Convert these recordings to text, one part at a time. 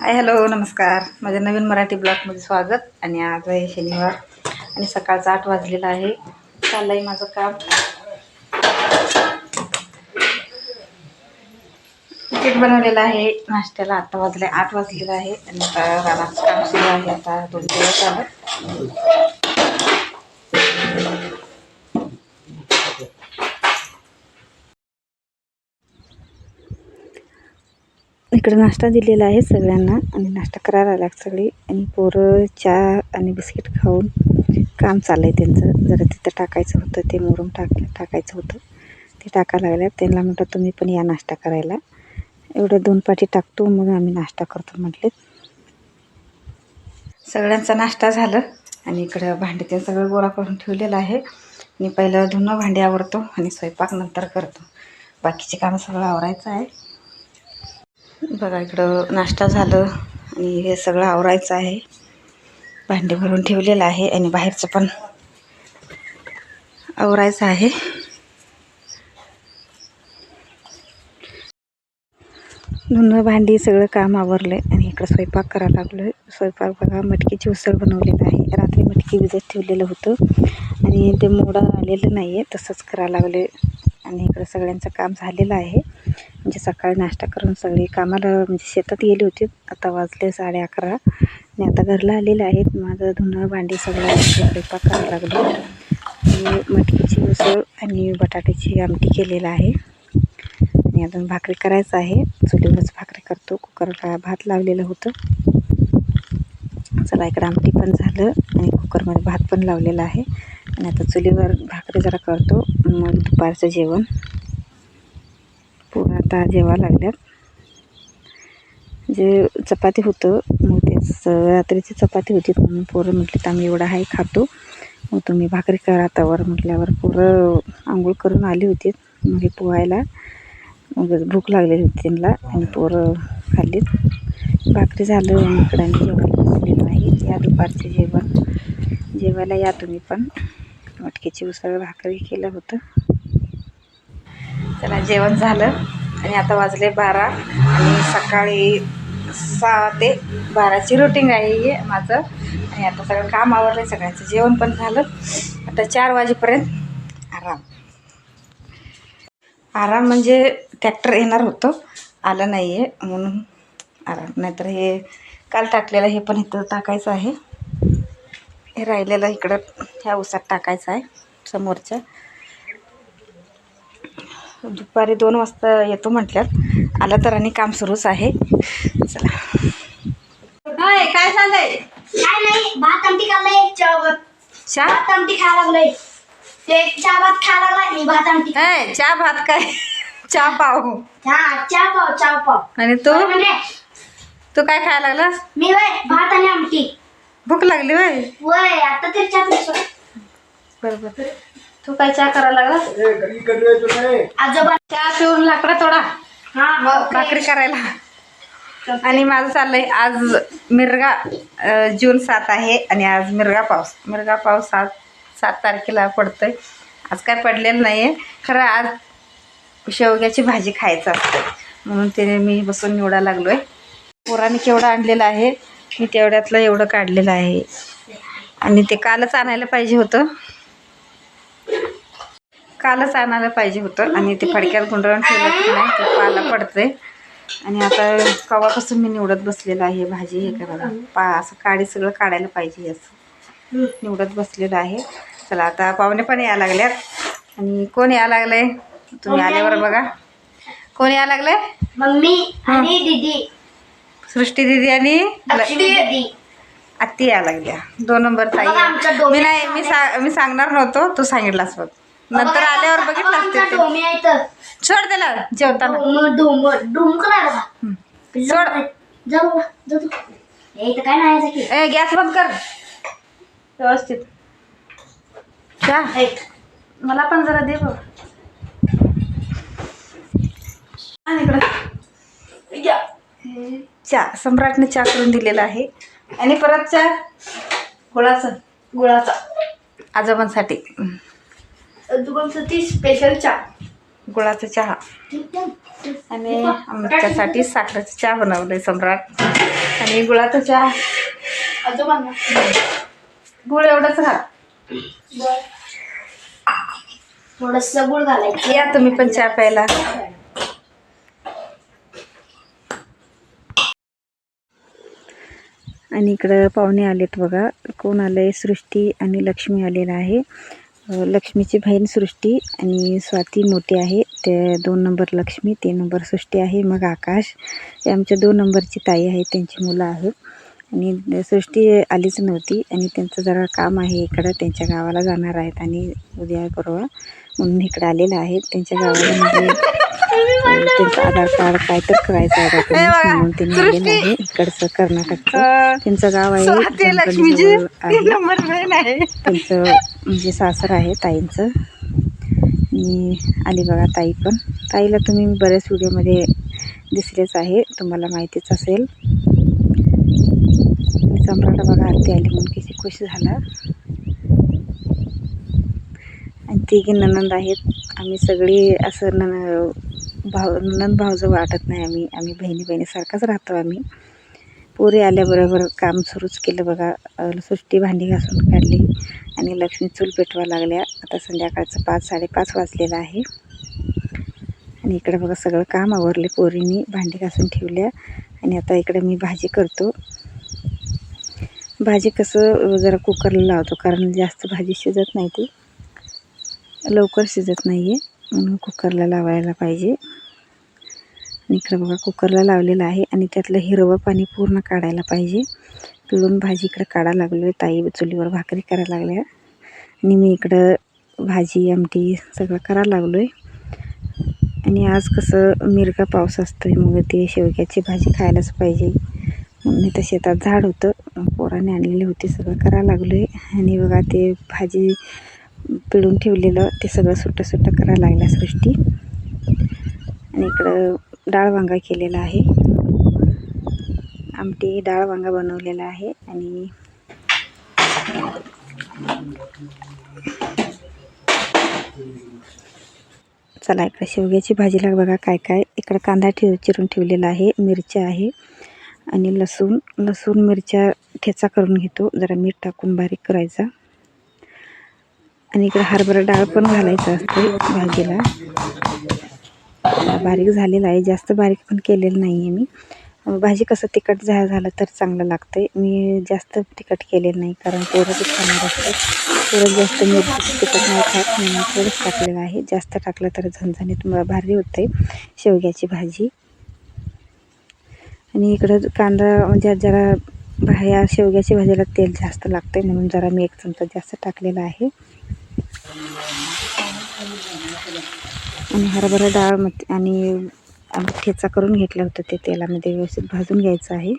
Hi hello नमस्कार. माझ्या नवीन मराठी ब्लॉगमध्ये स्वागत. आणि आज आहे शनिवार आणि सकाळचा आठ वाजलेला आहे. चाललं आहे माझं काम. तिकीट बनवलेलं आहे. नाश्त्याला आत्ता वाजले आठ वाजलेलं आहे. आणि आता रानाचं काम सुरू आहे. आता दोन दिवस आलं इकडे नाश्ता दिलेला आहे सगळ्यांना आणि नाश्ता करायला लागत सगळी. आणि पोरं चहा आणि बिस्किट खाऊन काम चाललं आहे त्यांचं. जरा तिथं टाकायचं होतं ते मोरून टाक टाकायचं होतं. ते टाकायला लागल्यात. त्यांना म्हटलं तुम्ही पण या नाश्ता करायला. एवढं दोन पाठी टाकतो मग आम्ही नाश्ता करतो म्हटले. सगळ्यांचा नाश्ता झालं आणि इकडं भांडे ते सगळं गोळा करून ठेवलेलं आहे. आणि पहिलं धुणं भांडी आवरतो आणि स्वयंपाक नंतर करतो. बाकीचे कामं सगळं आवरायचं आहे. बघा इकडं नाश्ता झालं आणि हे सगळं आवरायचं आहे. भांडे भरून ठेवलेलं आहे आणि बाहेरचं पण आवरायचं आहे. धुणं भांडी सगळं काम आवरलं आहे आणि इकडं स्वयंपाक करायला लागलो आहे स्वयंपाक बघा मटकीची उसळ बनवलेलं आहे. रात्री मटकी भिजत ठेवलेलं होतं आणि ते मोडा आलेलं नाही आहे तसंच करायला लागले आणि इकडं सगळ्यांचं काम झालेलं आहे. म्हणजे सकाळी नाश्ता करून सगळी कामाला म्हणजे शेतात गेली होती. आता वाजले साडे अकरा. आणि आता घरला आलेले आहेत. माझं धुणं भांडी सगळं स्वयंपाक करायला लागलो. आणि मटकीची उसळ आणि बटाट्याची आमटी केलेलं आहे. आणि अजून भाकरी करायचं आहे. चुलीवरच भाकरी करतो. कुकरला भात लावलेलं होतं. चला इकडं आमटी पण झालं. आणि कुकरमध्ये भात पण लावलेला आहे. आणि आता चुलीवर भाकरी जरा करतो. मग दुपारचं जेवण. आता जेवा लागल्यात. जे चपाती होतं मग तेच रात्रीची चपाती होती म्हणून पोरं तर आम्ही एवढा आहे खातो. मग तुम्ही भाकरी करा आतावर म्हटल्यावर पोरं आंघोळ करून आली होती मग हे पोहायला. मग भूक लागलेली होती त्यांना आणि पोरं खाल्लीत. भाकरी झालं इकडे इकडं जेवायला बसलेलो आहे. या दुपारचे जेवण. जेवायला या तुम्ही पण. मटकीची उसळ भाकरी केलं होतं. चला जेवण झालं. आणि आता वाजले बारा आणि सकाळी सहा ते बाराची रुटीन आहे हे माझं. आणि आता सगळं काम आवरलं सगळ्यांचं जेवण पण झालं. आता चार वाजेपर्यंत आराम. आराम म्हणजे ट्रॅक्टर येणार होतं. आलं नाही आहे म्हणून आराम. नाहीतर हे काल टाकलेलं हे पण इथं टाकायचं आहे. हे राहिलेलं इकडं ह्या उसात टाकायचं आहे समोरच्या. दुपारी दोन वाजता येतो म्हटल्यात. आलं तर आणि काम सुरूच आहे. चला. हाय काय झालंय काय नाही भात आमटी खाल्लंय चहा चहा? भात आमटी खायला लागलोय. ते चहा भात खायला लागलाय मी भात आमटी. हाय चहा भात काय? चहा पाव. हा चहा पाव चहा पाव. आणि तू? म्हणजे? तू काय खायला लागलास? मी वय भात आणि आमटी. भूक लागली वय वय आता तर चहा पितो बरोबर. तू काय चहा करायला लागलास आजोबा चहा पिऊन लाकडा थोडा हा भाकरी करायला. आणि माझं चाललंय आज मिरगा अ, जून सात आहे आणि आज मिरगा पाऊस. मिरगा पाऊस सात सात तारखेला पडतोय. आज काय पडलेलं नाही आहे खरं आज शेवग्याची भाजी खायचं असते म्हणून ते मी बसून निवडायला लागलो आहे पोराने केवढं आणलेलं आहे मी तेवढ्यातलं एवढं काढलेलं आहे. आणि ते कालच आणायला पाहिजे होतं. कालच आणायला पाहिजे होतं आणि ते फडक्यात गुंडळून ठेवलं की नाही ते पाला पडते आणि आता कवापासून मी निवडत बसलेलं आहे भाजी हे करायला. पा असं काडी सगळं काढायला पाहिजे असं. निवडत बसलेलं आहे. चला आता पाहुणे पण यायला लागल्यात. आणि कोण यायला लागलंय? तुम्ही आल्यावर बघा. कोण यायला लागलंय? मम्मी आणि दीदी. सृष्टी दिदी आणि आत्ती यायला लागल्या. दोन नंबर ताई. मी नाही मी सा मी सांगणार नव्हतो. तू सांगितलास बघ. नंतर आल्यावर बघितलं डोमे तर सोड त्याला जेवताना. डोम डोम हं. सोड. जाऊ जाऊ तू. हे इथं काय नाही आहे की ए गॅस बंद कर. व्यवस्थित. हे. मला पण जरा दे आण इकडं. या. हे चहा सम्राटने चहा करून दिलेला आहे. आणि परत चहा गुळाचं. गुळाचा. आजोबांसाठी. दुकानसाठी स्पेशल चहा. गुळाचा चहा. आणि आमच्यासाठी साखरेचा चहा बनवलंय सम्राट. आणि गुळाचा चहा. आजोबांना गुळ एवढंच बर थोडस गुळ घालायचं. या तुम्ही पण चहा प्यायला. आणि इकडं पाहुणे आलेत बघा. कोण आलंय? सृष्टी आणि लक्ष्मी आलेला आहे. लक्ष्मीची बहीण सृष्टी आणि स्वाती मोठी आहे. ते दोन नंबर लक्ष्मी तीन नंबर सृष्टी आहे. मग आकाश हे आमच्या दोन नंबरची ताई आहे त्यांची मुलं आहेत. आणि सृष्टी आलीच नव्हती आणि त्यांचं जरा काम आहे इकडं त्यांच्या गावाला जाणार आहेत आणि उद्या परवा म्हणून इकडे आलेलं आहे त्यांच्या अं, त्यांचं आधार कार्ड काय तर करायचं आहे म्हणून त्यांनी आलेलं आहे इकडचं कर्नाटकचं. त्यांचं गाव आहे त्यांचं म्हणजे सासर आहे ताईंचं. आणि आली बघा ताई पण. ताईला तुम्ही बऱ्याच व्हिडिओमध्ये दिसलेच आहे. तुम्हाला माहितीच असेल. सम्राट बघा आरती आली म्हणून किती खुश झाला. तिघी ननंद आहेत. आम्ही सगळी असं नन भाव ननंद भावजं वाटत नाही आम्ही. आम्ही बहिणी बहिणीसारखाच राहतो आम्ही. पोरी आल्याबरोबर काम सुरूच केलं बघा. सुट्टी भांडी घासून काढली आणि लक्ष्मी चूल पेटवा लागल्या. आता संध्याकाळचं पाच साडेपाच वाजलेलं आहे. आणि इकडे बघा सगळं काम आवरले पोरींनी. भांडी घासून ठेवल्या. आणि आता इकडे मी भाजी करतो. भाजी कसं जरा कुकरला लावतो कारण जास्त भाजी शिजत नाही ती. लवकर शिजत नाही आहे म्हणून कुकरला लावायला पाहिजे. आणि इकडं बघा कुकरला लावलेलं आहे आणि त्यातलं हिरवं पाणी पूर्ण काढायला पाहिजे. पिळून भाजी इकडं काढायला लागलो आहे ताई चुलीवर भाकरी करायला लागल्या. आणि मी इकडं भाजी आमटी सगळं करायला लागलो आहे आणि आज कसं मिरगा पाऊस असतोय मग ते शेवग्याची भाजी खायलाच पाहिजे. म्हणून इथं शेतात झाड होतं. पोराने आणलेली होती सगळं करायला लागलो आहे आणि बघा ते भाजी पिळून ठेवलेलं ते सगळं सुट्टं सुट्टं करायला लागल्या सृष्टी. आणि इकडं डाळ वांगा केलेला आहे. आमटी डाळ वांगा बनवलेला आहे आणि चला इकडे शेवग्याची भाजीला बघा काय काय. इकडं कांदा ठेव चिरून ठेवलेला आहे मिरच्या आहे आणि लसूण लसूण मिरच्या ठेचा करून घेतो. जरा मीठ टाकून बारीक करायचा. आणि इकडे हरभरा डाळ पण घालायचं असते भाजीला. बारीक झालेलं आहे जास्त बारीक पण केलेलं नाही आहे मी भाजी कसं तिखट झा झालं तर चांगलं लागतं आहे मी जास्त तिखट केलेलं नाही कारण पोरं ते खाणार असतात. पोरं जास्त मिरची तिखट नाही खात म्हणून थोडंच टाकलेलं आहे. जास्त टाकलं तर झणझणीत भारी होत आहे शेवग्याची भाजी. आणि इकडं कांदा म्हणजे जरा ह्या शेवग्याच्या भाजीला तेल जास्त लागतं आहे म्हणून जरा मी एक चमचा जास्त टाकलेला आहे. आणि हरभरा डाळ मग आणि ठेचा करून घेतला होतं ते तेलामध्ये व्यवस्थित भाजून घ्यायचं आहे.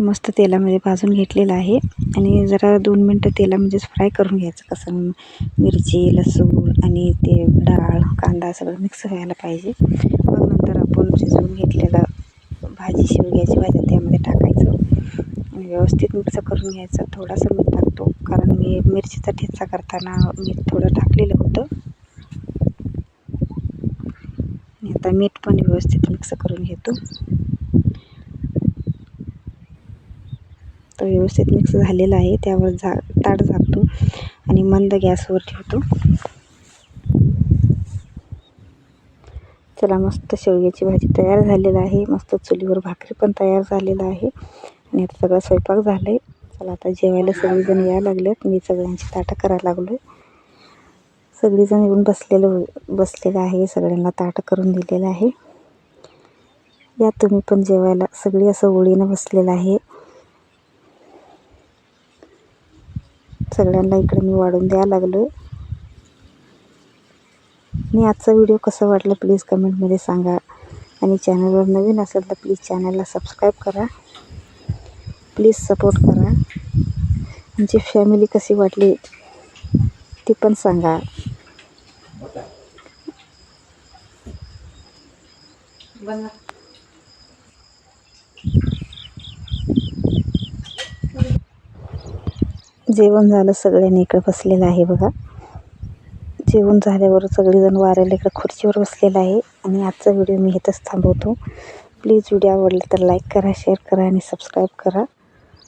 मस्त तेलामध्ये भाजून घेतलेलं आहे. आणि जरा दोन मिनटं तेलामध्येच फ्राय करून घ्यायचं. कसं मिरची लसूण आणि ते डाळ कांदा सगळं मिक्स व्हायला पाहिजे. मग नंतर आपण शिजवून घेतलेलं भाजी शेवग्याची भाजी त्यामध्ये टाकायचं. आणि व्यवस्थित मिक्स करून घ्यायचं. थोडासा मीठ कारण मी मिरचीचा ठेचा करताना मीठ थोडं टाकलेलं होतं. आणि आता मीठ पण व्यवस्थित मिक्स करून घेतो. तो व्यवस्थित मिक्स झालेला आहे. त्यावर झा ताट झाकतो आणि मंद गॅसवर ठेवतो. चला मस्त शेवग्याची भाजी तयार झालेलं आहे. मस्त चुलीवर भाकरी पण तयार झालेलं आहे. आणि आता सगळं स्वयंपाक झालं आहे चला आता जेवायला सगळीजण यायला लागलेत. मी सगळ्यांची ताटं करायला लागलो आहे सगळीजण येऊन बसलेलं बसलेलं आहे. सगळ्यांना ताटं करून दिलेलं आहे. या तुम्ही पण जेवायला. सगळी असं ओळीनं बसलेलं आहे. सगळ्यांना इकडे मी वाढून द्यायला लागलो आहे आजचा व्हिडिओ कसा वाटला प्लीज कमेंटमध्ये सांगा. आणि चॅनलवर नवीन असेल तर प्लीज चॅनलला सबस्क्राईब करा. प्लीज सपोर्ट करा. आमची फॅमिली कशी वाटली ती पण सांगा. जेवण झालं सगळ्यांनी इकडे बसलेलं आहे बघा. जेवण झाल्यावर सगळेजण वाऱ्याला इकडे खुर्चीवर बसलेलं आहे आणि आजचा व्हिडिओ मी इथंच थांबवतो. प्लीज व्हिडिओ आवडला तर लाईक करा शेअर करा आणि सबस्क्राईब करा.